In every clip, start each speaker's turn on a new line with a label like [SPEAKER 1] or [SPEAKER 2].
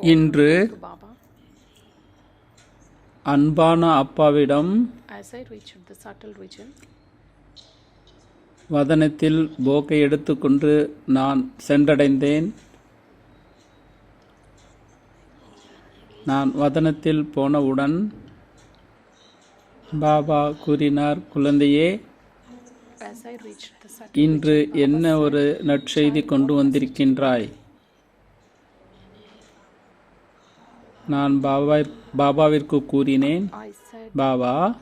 [SPEAKER 1] இன்று அன்பான அப்பாவிடம் வதனத்தில் போக்கை எடுத்துக்கொண்டு நான் சென்றடைந்தேன். நான் வதனத்தில் போனவுடன் பாபா கூறினார் குழந்தையே இன்று என்ன ஒரு நற்செய்தி கொண்டு வந்திருக்கின்றாய்? நான் பாபா பாபாவிற்கு கூறினேன். பாபா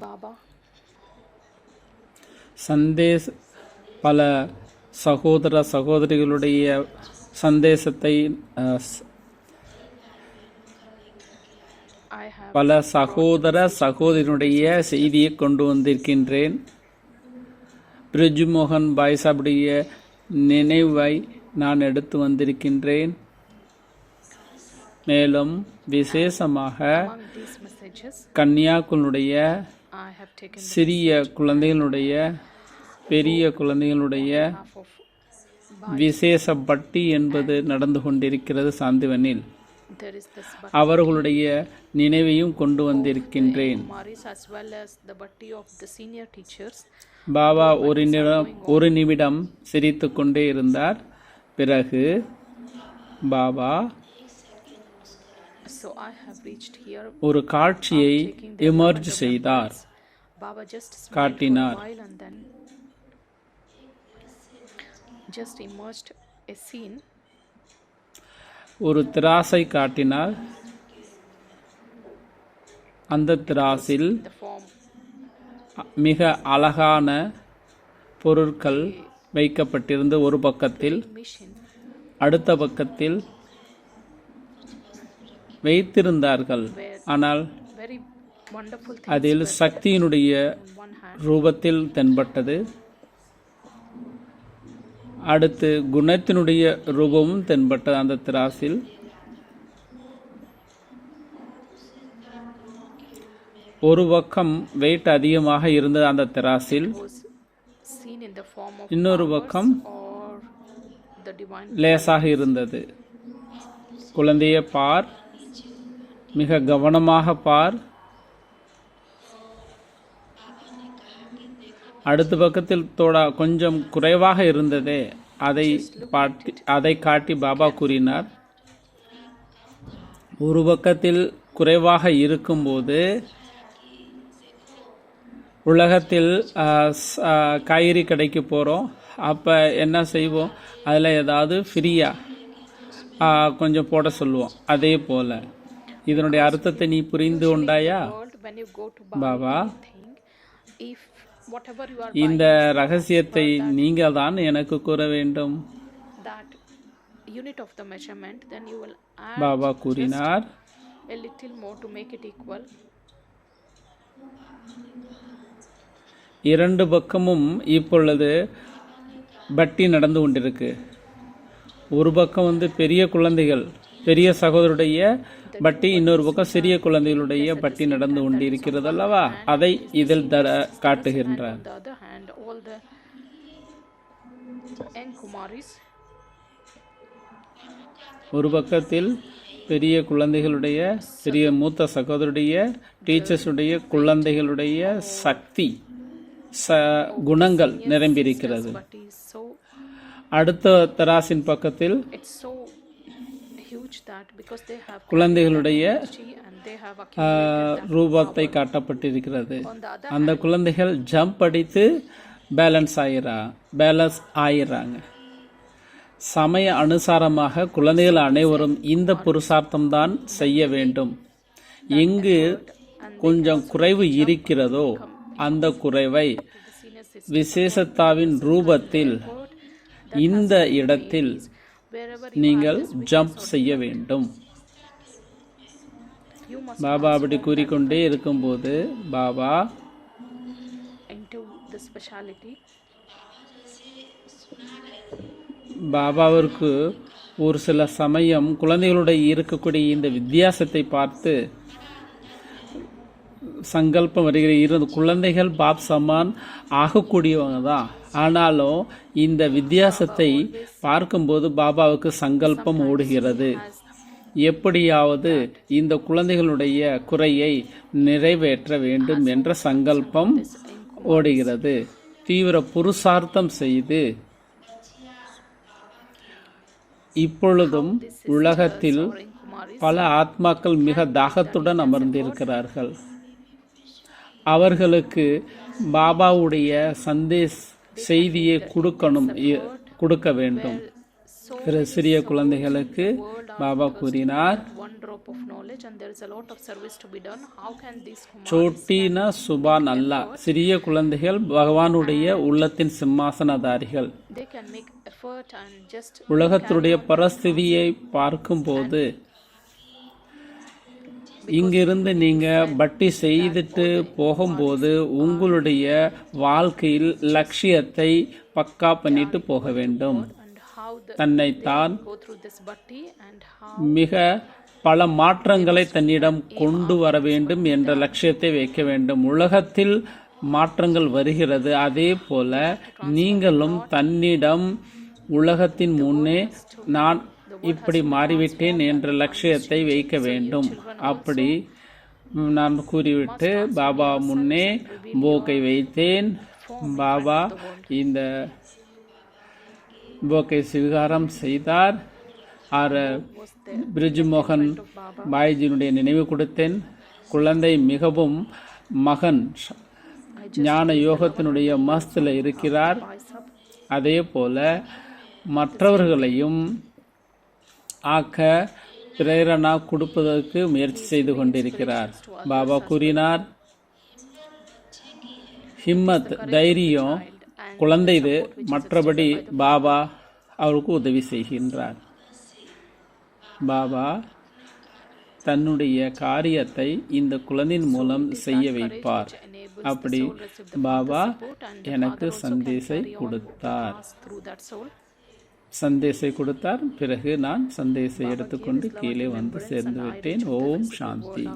[SPEAKER 2] Baba,
[SPEAKER 1] சந்தேஸ் பல சகோதர சகோதரிகளுடைய சந்தேசத்தை பல சகோதர சகோதரினுடைய செய்தியை கொண்டு வந்திருக்கின்றேன். பிரிஜுமோகன் பாய்சாவுடைய நினைவை நான் எடுத்து வந்திருக்கின்றேன். மேலும் விசேஷமாக
[SPEAKER 2] கன்னியாக்களுடைய
[SPEAKER 1] சிறிய குழந்தைகளுடைய பெரிய குழந்தைகளுடைய விசேஷ பட்டி என்பது நடந்து கொண்டிருக்கிறது சாந்திவனில் அவர்களுடைய நினைவையும் கொண்டு வந்திருக்கின்றேன். பாபா ஒரு நிமிடம் ஒரு நிமிடம் சிரித்து கொண்டே இருந்தார். பிறகு பாபா ஒரு காட்சியை எமர்ஜ் செய்தார். காட்டினார். ஒரு திராசை காட்டினார். அந்த திராசில் மிக அழகான பொருட்கள் வைக்கப்பட்டிருந்த ஒரு பக்கத்தில் அடுத்த பக்கத்தில் வைத்திருந்தார்கள். ஆனால் அதில் சக்தியினுடைய ரூபத்தில் தென்பட்டது. அடுத்து குணத்தினுடைய ரூபமும் தென்பட்டது அந்த திராசில். ஒரு பக்கம் வெயிட் அதிகமாக இருந்தது அந்த திராசில். இன்னொரு பக்கம் லேசாக இருந்தது. குழந்தையை பார். மிக கவனமாக பார். அடுத்த பக்கத்தில் தோடா கொஞ்சம் குறைவாக இருந்ததே அதை பாட்டி அதை காட்டி பாபா கூறினார். ஒரு பக்கத்தில் குறைவாக இருக்கும்போது உலகத்தில் காய்கறி கடைக்கு போகிறோம் அப்போ என்ன செய்வோம்? அதில் ஏதாவது ஃப்ரீயாக கொஞ்சம் போட சொல்லுவோம். அதே போல். இதனுடைய அர்த்தத்தை நீ புரிந்து கொண்டாயா பாபா இந்த ரகசியத்தை நீங்கள் தான் எனக்கு கூற வேண்டும் பாபா கூறினார்
[SPEAKER 2] a little more to make it equal
[SPEAKER 1] இரண்டு பக்கமும் இப்பொழுது பட்டி நடந்து கொண்டிருக்கு ஒரு பக்கம் வந்து பெரிய குழந்தைகள் பெரிய சகோதரருடைய பட்டி இன்னொரு பக்கம் சிறிய குழந்தைகளுடைய பட்டி நடந்து கொண்டிருக்கிறது அல்லவா? அதை இதில் தர காட்டுகின்றார். ஒரு பக்கத்தில் பெரிய குழந்தைகளுடைய பெரிய மூத்த சகோதரருடைய டீச்சர்ஸுடைய குழந்தைகளுடைய சக்தி ச குணங்கள் நிரம்பியிருக்கிறது. அடுத்த தராசின் பக்கத்தில் குழந்தைகளுடைய ரூபத்தை காட்டப்பட்டிருக்கிறது. அந்த குழந்தைகள் ஜம்ப் அடித்து பேலன்ஸ் ஆயிரா பேலன்ஸ் ஆயிடுறாங்க சமய அனுசாரமாக குழந்தைகள் அனைவரும் இந்த புருஷார்த்தம் தான் செய்ய வேண்டும். எங்கு கொஞ்சம் குறைவு இருக்கிறதோ அந்த குறைவை விசேஷத்தாவின் ரூபத்தில் இந்த இடத்தில் நீங்கள் ஜம்ப் செய்ய வேண்டும். பாபா அப்படி கூறிக்கொண்டே இருக்கும்போது பாபா பாபாவிற்கு ஒரு சில சமயம் குழந்தைகளுடைய இருக்கக்கூடிய இந்த வித்தியாசத்தை பார்த்து சங்கல்பம் வருகிற இரு குழந்தைகள் பாப் சமான் ஆகக்கூடியவங்க தான் ஆனாலும் இந்த வித்தியாசத்தை பார்க்கும்போது பாபாவுக்கு சங்கல்பம் ஓடுகிறது. எப்படியாவது இந்த குழந்தைகளுடைய குறையை நிறைவேற்ற வேண்டும் என்ற சங்கல்பம் ஓடுகிறது. தீவிர புருஷார்த்தம் செய்து இப்பொழுதும் உலகத்தில் பல ஆத்மாக்கள் மிக தாகத்துடன் அமர்ந்திருக்கிறார்கள். அவர்களுக்கு பாபாவுடைய சந்தேஷ் செய்தியை கொடுக்கணும் கொடுக்க வேண்டும். சிறிய குழந்தைகளுக்கு பாபா கூறினார் சோட்டின சுபான் அல்லா சிறிய குழந்தைகள் பகவானுடைய உள்ளத்தின் சிம்மாசனதாரிகள். உலகத்துடைய பரஸ்திதியை பார்க்கும்போது இங்கிருந்து நீங்க பட்டி செய்துட்டு போகும்போது உங்களுடைய வாழ்க்கையில் லட்சியத்தை பக்கா பண்ணிட்டு போக வேண்டும். தன்னைத்தான் மிக பல மாற்றங்களை தன்னிடம் கொண்டு வர வேண்டும் என்ற லட்சியத்தை வைக்க வேண்டும். உலகத்தில் மாற்றங்கள் வருகிறது. அதே போல நீங்களும் தன்னிடம் உலகத்தின் முன்னே நான் இப்படி மாறிவிட்டேன் என்ற லட்சியத்தை வைக்க வேண்டும். அப்படி நான் கூறிவிட்டு பாபா முன்னே போக்கை வைத்தேன். பாபா இந்த போக்கை ஸ்வீகாரம் செய்தார். ஆர் பிரிஜ்மோகன் பாய்ஜியினுடைய நினைவு கொடுத்தேன். குழந்தை மிகவும் மகன். ஞான யோகத்தினுடைய மஸ்தில் இருக்கிறார். அதே போல மற்றவர்களையும் ஆக்க பிரேரணா கொடுப்பதற்கு முயற்சி செய்து கொண்டிருக்கிறார். பாபா கூறினார் ஹிம்மத் தைரியம் குழந்தைது மற்றபடி பாபா அவருக்கு உதவி செய்கின்றார். பாபா தன்னுடைய காரியத்தை இந்த குழந்தையின் மூலம் செய்ய வைப்பார். அப்படி பாபா எனக்கு சந்தேசை கொடுத்தார். சந்தேசை கொடுத்தார். பிறகு நான் சந்தேசை எடுத்துக்கொண்டு கீழே வந்து சேர்ந்து விட்டேன். ஓம் சாந்தி.